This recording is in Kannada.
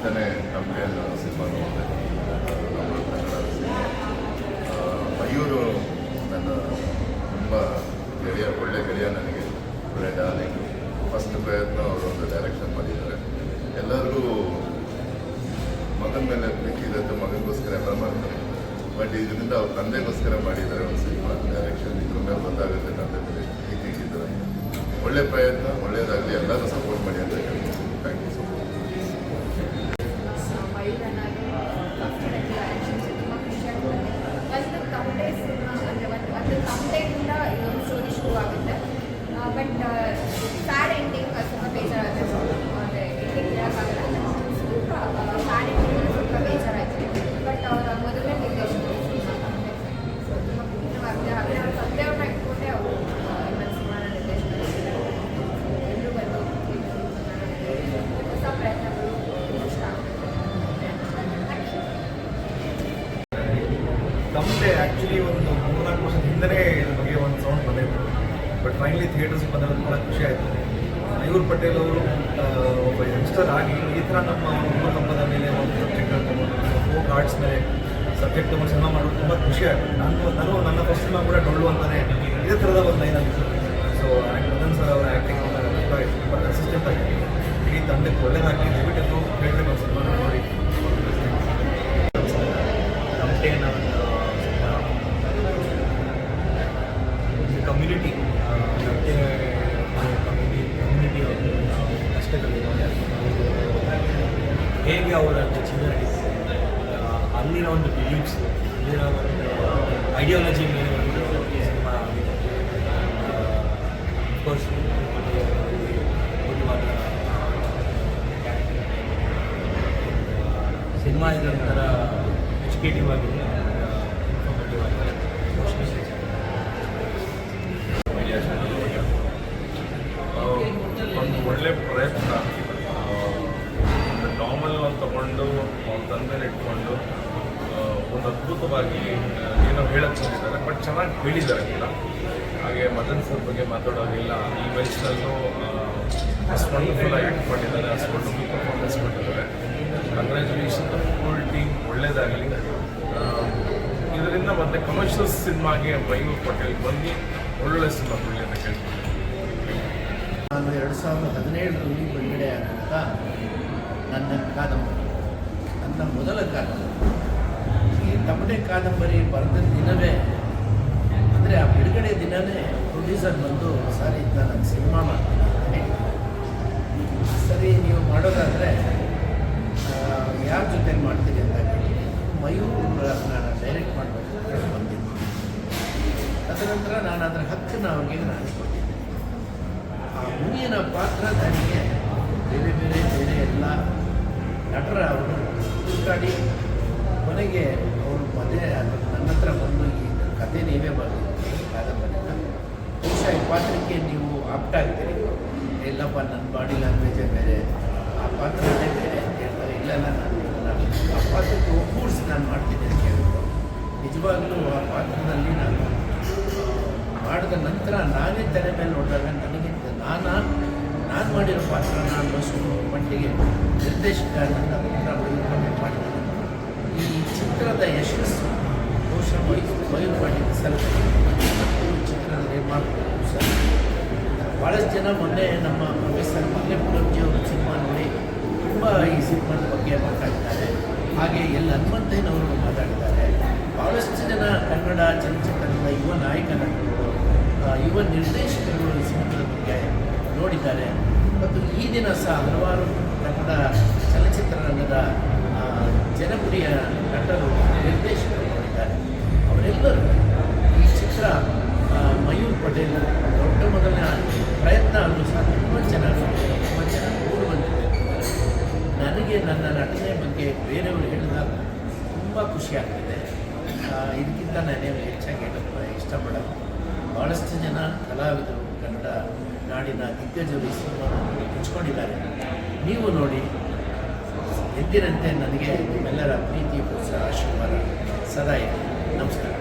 ಮುಂಚೆನೇ ನಮಗೆ ಸಿನಿಮಾ ನೋಡಿದೆ. ಮಯೂರು ನನ್ನ ತುಂಬ ಗೆಳೆಯ, ಒಳ್ಳೆ ಗೆಳೆಯ ನನಗೆ. ಒಳ್ಳೆ ಡಾರ್ಲಿಂಗ್ ಫಸ್ಟ್ ಪ್ರಯತ್ನ ಅವರು ಒಂದು ಡೈರೆಕ್ಷನ್ ಮಾಡಿದ್ದಾರೆ. ಎಲ್ಲರಿಗೂ ಮಗನ ಮೇಲೆ ಪ್ರೀತಿ ಮಗನಿಗೋಸ್ಕರ ಎಲ್ಲ ಮಾಡ್ತಾರೆ. ಬಟ್ ಇದರಿಂದ ಅವ್ರ ತಂದೆಗೋಸ್ಕರ ಮಾಡಿದ್ದಾರೆ ಒಂದು ಸಿನಿಮಾ. ಡೈರೆಕ್ಷನ್ ಇದ್ರ ಮೇಲೆ ಗೊತ್ತಾಗುತ್ತೆ ತಂದೆ ಪ್ರೀತಿ ಒಳ್ಳೆ ಪ್ರಯತ್ನ ಒಳ್ಳೆಯದಾಗಲಿ ಎಲ್ಲರೂ ಸಪೋರ್ಟ್ ಮಾಡಿ. ಬಟ್ ಸ್ಯಾಡ್ ಎಂಡಿಂಗ್ ಸ್ವಲ್ಪ ಬೇಜಾರಾಗುತ್ತೆ ಅಂದರೆ ಎಂಡಿಂಗ್ ಹೇಳೋಕ್ಕಾಗಲ್ಲ ಸ್ವಲ್ಪ ಸ್ಯಾಡ್ ಎಂಡಿಂಗ್ ಸ್ವಲ್ಪ ಬೇಜಾರಾಯಿತು ಬಟ್ ಅವರ ಮೊದಲನೇ ನಿರ್ದೇಶನ ಸೊ ತುಂಬ ಖುಷಿಯಾಗುತ್ತೆ ಹಾಗೆ ಅವ್ರ ತಂದೆಯವ್ರನ್ನ ಇಟ್ಕೊಂಡೆ ಅವರು ಇನ್ನೊಂದು ಸಿನಿಮಾನ ನಿರ್ದೇಶನ ಎಲ್ಲರೂ ಬಂದು ಹೊಸ ಪ್ರಯತ್ನಗಳು ಇಷ್ಟ ಆಗುತ್ತೆ ನಮಗೆ ಆ್ಯಕ್ಚುಲಿ ಒಂದು ಮೂರ್ನಾಲ್ಕು ವರ್ಷದ ಹಿಂದೆನೇ ಇದ್ರ ಬಗ್ಗೆ ಒಂದು ಸೌಂಡ್ ಬಂದಿತ್ತು ಬಟ್ ಫೈನಲಿ ಥಿಯೇಟರ್ಸ್ ಬಂದಾಗ ತುಂಬ ಖುಷಿ ಆಯಿತು. ಮಯೂರ್ ಪಟೇಲ್ ಅವರು ಒಬ್ಬ ಯಂಗ್ಸ್ಟರ್ ಆಗಿ ಈ ಥರ ನಮ್ಮ ಹುಡುಗ ಹಬ್ಬದ ಮೇಲೆ ಒಂದು ಸಬ್ಜೆಕ್ಟ್ ತಗೊಂಡು ಫೋಕ್ ಆರ್ಟ್ಸ್ ಮೇಲೆ ಸಬ್ಜೆಕ್ಟ್ ತಗೊಂಡು ಸಿನಿಮಾ ಮಾಡೋದು ತುಂಬ ಖುಷಿ ಆಯಿತು. ನಾನು ನಾನು ನನ್ನ ಫಸ್ಟ್ ಸಿನಿಮಾ ಕೂಡ ಡೊಳ್ಳು ಅಂತಾನೆ ಇದೇ ಥರದ ಒಂದು ಲೈನ್ ಆಗಿತ್ತು ಸೊ ಮದನ್ ಸರ್ ಅವರ ಆ್ಯಕ್ಟಿಂಗ್ ತುಂಬ ತುಂಬ ಕನ್ಸಿಸ್ಟೆಂಟ್ ಆಗಿ ಇಡೀ ತಂಡಕ್ಕೆ ಒಳ್ಳೆಯದಾಗಿ ದಯವಿಟ್ಟು ಹೇಳಬೇಕು ಸಿನಿಮಾ ನೋಡಿ. ನಮಸ್ತೆ. ಕಮ್ಯುನಿಟಿ ಹೇಗೆ ಅವರ ಆ, ಅಲ್ಲಿನ ಒಂದು ಬಿಲೀಫ್ಸ್ ಅಲ್ಲಿನ ಒಂದು ಐಡಿಯಾಲಜಿ ಮೇಲೆ ಒಂದು ಸಿನಿಮಾ ಆಗಿದೆ. ಅಫ್ಕೋರ್ಸ್ ಸಿನಿಮಾ ಇದೊಂಥರ ಎಜುಕೇಟಿವ್ ಆಗಿದೆ. ಇನ್ಫಾರ್ಮೇಟಿವ್ ಆಗಿದೆ. ಒಂದು ಒಳ್ಳೆ ಪ್ರಯತ್ನ. ಅವ್ರ ತಂದೆ ಇಟ್ಕೊಂಡು ಒಂದು ಅದ್ಭುತವಾಗಿ ಏನೋ ಹೇಳಕ್ಕೆ ಬಂದಿದ್ದಾರೆ, ಬಟ್ ಚೆನ್ನಾಗಿ ಹೇಳಿದ್ದಾರೆ ಕೂಡ. ಹಾಗೆ ಮದನ್ ಸರ್ ಬಗ್ಗೆ ಮಾತಾಡೋದಿಲ್ಲ. ಈ ವಯಸ್ಸಲ್ಲೂ ಅಷ್ಟು ಫುಲ್ ಆಗಿ ಆ್ಯಕ್ಟ್ ಮಾಡಿದ್ದಾರೆ ಅಷ್ಟು ವಂಡರ್ಫುಲ್ ಪರ್ಫಾರ್ಮೆನ್ಸ್ ಮಾಡಿದ್ದಾರೆ ಕಂಗ್ರ್ಯಾಚುಲೇಷನ್ ಫುಲ್ ಟೀಮ್ ಒಳ್ಳೇದಾಗಲಿ. ಇದರಿಂದ ಮತ್ತೆ ಕಮರ್ಷಿಯಲ್ ಸಿನಿಮಾಗೆ ಮಯೂರ್ ಪಟೇಲ್ ಬಂದು ಒಳ್ಳೊಳ್ಳೆ ಸಿನಿಮಾ ಕೊಡಲಿ ಅಂತ ಕೇಳ್ತೀನಿ. ನಾನು ಎರಡು ಸಾವಿರದ ಹದಿನೇಳರಲ್ಲಿ ಬಿಡುಗಡೆ ನನ್ನ ಕಾದಂಬರಿ. ನನ್ನ ಮೊದಲ ಕಾದಂಬರಿ ಈ ತಮಟೆ ಕಾದಂಬರಿ ಬರೆದ ದಿನವೇ, ಅಂದರೆ ಆ ಬಿಡುಗಡೆ ದಿನವೇ ಪ್ರೊಡ್ಯೂಸರ್ ಬಂದು, ಸರ್ ಇದು ನಾನು ಸಿನಿಮಾ ಮಾಡ್ತೀನಿ ಸರಿ ನೀವು ಮಾಡೋದಾದರೆ ಯಾರ ಜೊತೆ ಮಾಡ್ತೀರಿ ಅಂತ ಕೇಳಿ ಮಯೂರ್ ನಾನು ಡೈರೆಕ್ಟ್ ಮಾಡಬೇಕು ಬಂದಿದ್ದು. ತದನಂತರ ನಾನು ಅದರ ಹಕ್ಕನ್ನು ಅವರಿಗೆ ನಾನು ಕೊಟ್ಟಿದ್ದೆ. ಆ ಮೂವಿನ ಪಾತ್ರ ನನಗೆ ಬೇರೆ ಬೇರೆ ಬೇರೆ ಎಲ್ಲ ನಟರ ಅವರು ಹುಡುಕಾಡಿ ಕೊನೆಗೆ ಅವರು ಅದು ನನ್ನ ಹತ್ರ ಬಂದು ಈ ಕತೆ ನೀವೇ ಬರೆದಿದ್ದೀರಿ ಕಾದಂಬರಿನ ಬಹುಶಃ ಈ ಪಾತ್ರಕ್ಕೆ ನೀವು ಆಪ್ಟ್ ಆಗ್ತೀರಿ. ಇಲ್ಲಪ್ಪ ನನ್ನ ಬಾಡಿ ಲ್ಯಾಂಗ್ವೇಜೇ ಬೇರೆ. ಆ ಪಾತ್ರನೇ ಬೇರೆ ಅಂತ ಹೇಳ್ತಾರೆ. ಇಲ್ಲ ನಾನು ಆ ಪಾತ್ರಕ್ಕೆ ಒಗ್ಗೂಡಿಸಿ ನಾನು ಮಾಡ್ತೀನಿ ಅಂತ ಹೇಳಿದ್ರು ನಿಜವಾಗ್ಲೂ ಆ ಪಾತ್ರದಲ್ಲಿ ನಾನು ಮಾಡಿದ ನಂತರ ನಾನೇ ತೆರೆ ಮೇಲೆ ನೋಡಿದಾಗ ನನಗೆ ನಾನು ನಾನು ಮಾಡಿರೋ ಪಾತ್ರನ ಅನ್ನೋಷ್ಟು ಮಟ್ಟಿಗೆ ನಿರ್ದೇಶಕ ನನ್ನ ಪುತ್ರ ಮಯೂರ್ ಮಾಡಿದ್ದಾರೆ ಈ ಚಿತ್ರದ ಯಶಸ್ಸು ಬಹುಶಃ ಮೈಸೂರು ಮೈಲು ಮಾಡಿದ ಸಲಹೆ ಮತ್ತು ಚಿತ್ರದ ನಿರ್ಮಾಪಕರು ಸರ್ ಭಾಳಷ್ಟು ಜನ ಮೊನ್ನೆ ನಮ್ಮ ಪ್ರೊಫೆಸರ್ ಮಲ್ಲೇಪುರಂಜಿ ಅವರ ಸಿನಿಮಾ ನೋಡಿ ತುಂಬ ಈ ಸಿನಿಮಾದ ಬಗ್ಗೆ ಮಾತಾಡ್ತಾರೆ. ಹಾಗೆ ಎಲ್ಲ ಹನುಮಂತಯ್ಯನವರು ಮಾತಾಡಿದ್ದಾರೆ ಭಾಳಷ್ಟು ಜನ ಕನ್ನಡ ಚಲನಚಿತ್ರದ ಯುವ ನಾಯಕನಾಗಿರ್ಬೋದು ಯುವ ನಿರ್ದೇಶಕರು ಸಿನಿಮಾದ ಬಗ್ಗೆ ನೋಡಿದ್ದಾರೆ. ಮತ್ತು ಈ ದಿನ ಸಹ ಹಲವಾರು ಕನ್ನಡ ಚಲನಚಿತ್ರರಂಗದ ಜನಪ್ರಿಯ ನಟರು ನಿರ್ದೇಶಕರು ನೋಡಿದ್ದಾರೆ. ಅವರೆಲ್ಲರೂ ಈ ಚಿತ್ರ ಮಯೂರ್ ಪಟೇಲ್ ದೊಡ್ಡ ಮೊದಲಿನ ಪ್ರಯತ್ನ ಅನ್ನು ಸಹ ತುಂಬ ಚೆನ್ನಾಗಿ ತುಂಬ ಚೆನ್ನಾಗಿ ಮೂರು ಬಂದಿದೆ ನನಗೆ ನನ್ನ ನಟನೆ ಬಗ್ಗೆ ಬೇರೆಯವರು ಹೇಳಿದಾಗ ತುಂಬ ಖುಷಿ ಆಗ್ತಿದೆ. ಆ, ಇದಕ್ಕಿಂತ ನಾನೇನು ಹೆಚ್ಚಾಗಿ ಹೇಳಕ್ಕೆ ಇಷ್ಟಪಡೋದು ಭಾಳಷ್ಟು ಜನ ಕಲಾವಿದರು ಕನ್ನಡ ನಾಡಿನ ದಿಗ್ಗಜರು ಈ ಸಿನಿಮಾನ ಹಂಚ್ಕೊಂಡಿದ್ದಾರೆ ನೀವು ನೋಡಿ, ಎಂದಿನಂತೆ ನನಗೆ ನಿಮ್ಮೆಲ್ಲರ ಪ್ರೀತಿ ಪ್ರೋತ್ಸಾಹ ಆಶೀರ್ವಾದ ಸದಾ ಇದೆ ನಮಸ್ಕಾರ.